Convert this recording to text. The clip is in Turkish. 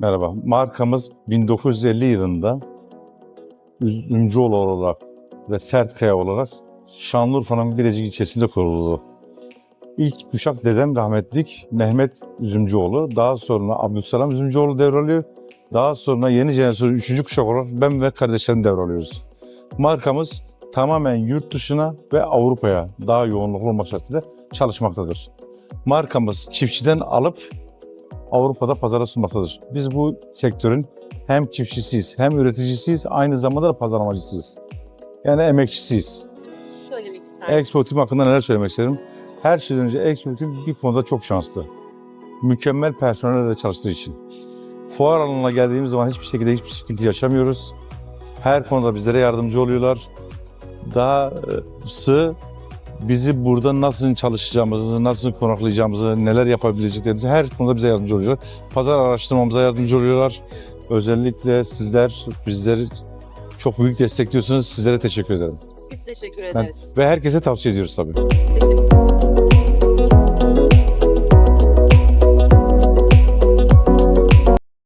Merhaba. Markamız 1950 yılında Üzümcüoğlu olarak ve Sertkaya olarak Şanlıurfa'nın Bilecik ilçesinde kuruldu. İlk kuşak dedem rahmetlik Mehmet Üzümcüoğlu. Daha sonra Abdülselam Üzümcüoğlu devralıyor. Daha sonra yeni jenerasyon 3. kuşak olarak ben ve kardeşlerim devralıyoruz. Markamız tamamen yurt dışına ve Avrupa'ya daha yoğunluklu olmak şartıyla çalışmaktadır. Markamız çiftçiden alıp Avrupa'da pazara sunmaktadır. Biz bu sektörün hem çiftçisiyiz hem üreticisiyiz aynı zamanda da pazarlamacısıyız. Yani emekçisiyiz. Söylemek. Exportim hakkında neler söylemek isterim? Her şeyden önce Exportim bir konuda çok şanslı. Mükemmel personelle çalıştığı için. Fuar alanına geldiğimiz zaman hiçbir şekilde hiçbir sıkıntı yaşamıyoruz. Her konuda bizlere yardımcı oluyorlar. Dahası bizi burada nasıl çalışacağımızı, nasıl konaklayacağımızı, neler yapabileceklerimizi her konuda bize yardımcı oluyorlar. Pazar araştırmamıza yardımcı oluyorlar. Özellikle sizler bizleri çok büyük destekliyorsunuz. Sizlere teşekkür ederim. Biz teşekkür Ben- ederiz. ve herkese tavsiye ediyoruz tabii.